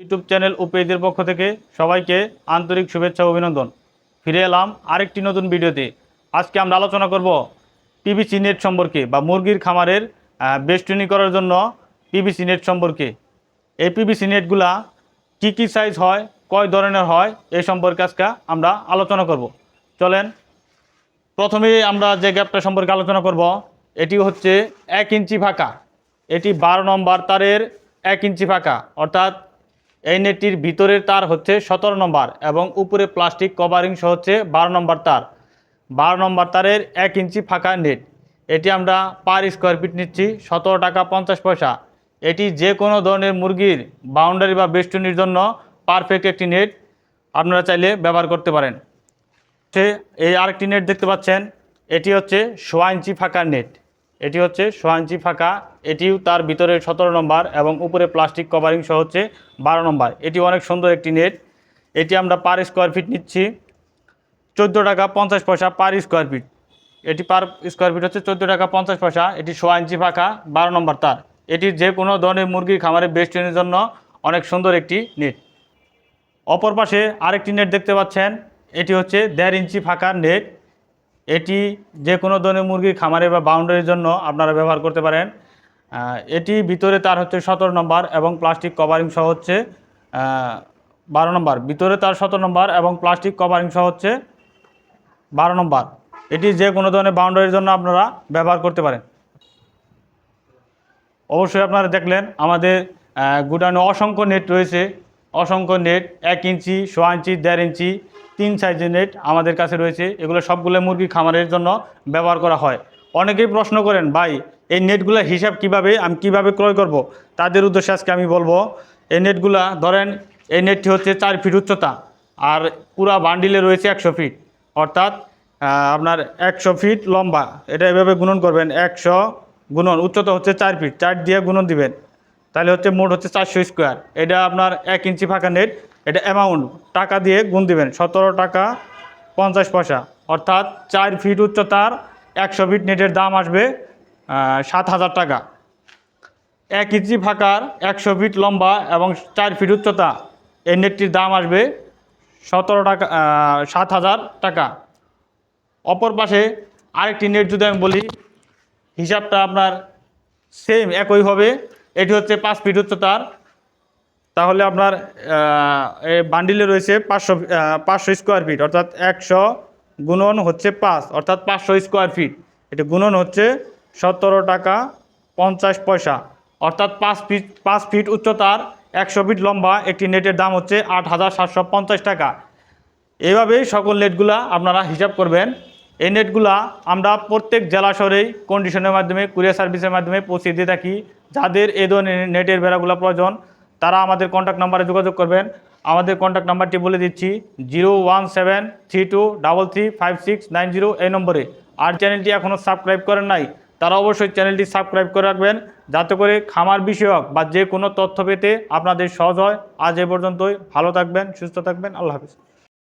YouTube channel ও পেজের পক্ষ থেকে সবাইকে আন্তরিক শুভেচ্ছা অভিনন্দন। ফিরে এলাম আরেকটি নতুন ভিডিওতে। আজকে আমরা আলোচনা করব পিভিসি নেট সম্পর্কে বা মুরগির খামারের বেষ্টনী করার জন্য পিভিসি নেট সম্পর্কে। এই পিভিসি নেটগুলা কী কী সাইজ হয়, কয় ধরনের হয় এই সম্পর্কে আজকে আমরা আলোচনা করব। চলেন, প্রথমে আমরা যে গ্যাপটা সম্পর্কে আলোচনা করব, এটি হচ্ছে এক ইঞ্চি ফাঁকা। এটি বারো নম্বর তারের এক ইঞ্চি ফাঁকা, অর্থাৎ এই নেটটির ভিতরের তার হচ্ছে সতেরো নম্বর এবং উপরে প্লাস্টিক কভারিং সহ হচ্ছে বারো নম্বর তার। বারো নম্বর তারের এক ইঞ্চি ফাঁকা নেট। এটি আমরা পার স্কোয়ার ফিট নিচ্ছি, সতেরো টাকা পঞ্চাশ পয়সা। এটি যে কোনো ধরনের মুরগির বাউন্ডারি বা বেষ্টনীর জন্য পারফেক্ট একটি নেট আপনারা চাইলে ব্যবহার করতে পারেন। এই আরেকটি নেট দেখতে পাচ্ছেন, এটি হচ্ছে সোয়া ইঞ্চি ফাঁকা নেট। এটি হচ্ছে সোয়া ইঞ্চি ফাঁকা, এটিও তার ভিতরে সতেরো নম্বর এবং উপরে প্লাস্টিক কভারিং সহ হচ্ছে বারো নম্বর। এটি অনেক সুন্দর একটি নেট এটি আমরা পার স্কোয়ার ফিট নিচ্ছি চোদ্দ টাকা পঞ্চাশ পয়সা পার স্কোয়ার ফিট এটি পার স্কোয়ার ফিট হচ্ছে চোদ্দ টাকা পঞ্চাশ পয়সা, এটি সোয়া ইঞ্চি ফাঁকা, বারো নম্বর তার। এটি যে কোনো ধরনের মুরগির খামারে বেস্টের জন্য অনেক সুন্দর একটি নেট অপর পাশে আরেকটি নেট দেখতে পাচ্ছেন, এটি হচ্ছে দেড় ইঞ্চি ফাঁকা নেট এটি যে কোনো ধরনের মুরগির খামারে বা বাউন্ডারির জন্য আপনারা ব্যবহার করতে পারেন। এটি ভিতরে তার হচ্ছে সতেরো নম্বর এবং প্লাস্টিক কভারিং সহ হচ্ছে বারো নম্বর। ভিতরে তার সতেরো নম্বর এবং প্লাস্টিক কভারিং সহ হচ্ছে বারো নম্বর। এটি যে কোনো ধরনের বাউন্ডারির জন্য আপনারা ব্যবহার করতে পারেন। অবশ্যই আপনারা দেখলেন আমাদের গুডাউনে অসংখ্য নেট রয়েছে। অসংখ্য নেট এক ইঞ্চি, সোয়া ইঞ্চি, দেড় ইঞ্চি। তিন সাইজের নেট আমাদের কাছে রয়েছে, এগুলো সবগুলো মুরগি খামারের জন্য ব্যবহার করা হয়। অনেকেই প্রশ্ন করেন, ভাই, এই নেটগুলোর হিসাব কীভাবে, আমি কীভাবে ক্রয় করব? তাদের উদ্দেশ্যে আজকে আমি বলব, এই নেটগুলা ধরেন, এই নেটটি হচ্ছে চার ফিট উচ্চতা, আর পুরা বান্ডিলে রয়েছে একশো ফিট অর্থাৎ আপনার একশো ফিট লম্বা, এটা এভাবে গুণন করবেন, একশো গুণন, উচ্চতা হচ্ছে চার ফিট চার দিয়ে গুণন দিবেন। তাহলে হচ্ছে মোট হচ্ছে চারশো স্কোয়ার এটা আপনার এক ইঞ্চি ফাঁকা নেট এটা অ্যামাউন্ট টাকা দিয়ে গুণ দিবেন, সতেরো টাকা পঞ্চাশ পয়সা। অর্থাৎ চার ফিট উচ্চতার একশো ফিট নেটের দাম আসবে সাত হাজার টাকা। এক ইঞ্চি ফাঁকার একশো ফিট লম্বা এবং চার ফিট উচ্চতা, এই নেটটির দাম আসবে সতেরো টাকা সাত হাজার টাকা। অপর পাশে আরেকটি নেট যদি আমি বলি, হিসাবটা আপনার সেম একই হবে, এটি হচ্ছে পাঁচ ফিট উচ্চতার তাহলে আপনার বান্ডিলে রয়েছে পাঁচশো পাঁচশো স্কোয়ার ফিট অর্থাৎ একশো গুণন হচ্ছে পাঁচ, অর্থাৎ পাঁচশো স্কোয়ার ফিট এটি গুণন হচ্ছে সতেরো টাকা পঞ্চাশ পয়সা, অর্থাৎ পাঁচ ফিট পাঁচ ফিট উচ্চতার একশো ফিট লম্বা, একটি নেটের দাম হচ্ছে আট হাজার সাতশো পঞ্চাশ টাকা। এইভাবেই সকল নেটগুলা আপনারা হিসাব করবেন। এই নেটগুলা আমরা প্রত্যেক জেলা শহরেই কন্ডিশনের মাধ্যমে কুরিয়ার সার্ভিসের মাধ্যমে পৌঁছে দিয়ে থাকি। যাদের এই ধরনের নেটের বেড়াগুলো প্রয়োজন তারা আমাদের কন্ট্যাক্ট নাম্বারে যোগাযোগ করবেন। আমাদের কন্ট্যাক্ট নাম্বারটি বলে দিচ্ছি zero one seven three two double three five six nine zero এই নম্বরে। আর চ্যানেলটি এখনও সাবস্ক্রাইব করেন নাই, তারা অবশ্যই চ্যানেলটি সাবস্ক্রাইব করে রাখবেন, যাতে করে খামার বিষয়ক বা যে কোনো তথ্য পেতে আপনাদের সহজ হয়। আজ এ পর্যন্তই, ভালো থাকবেন, সুস্থ থাকবেন, আল্লাহ হাফিজ।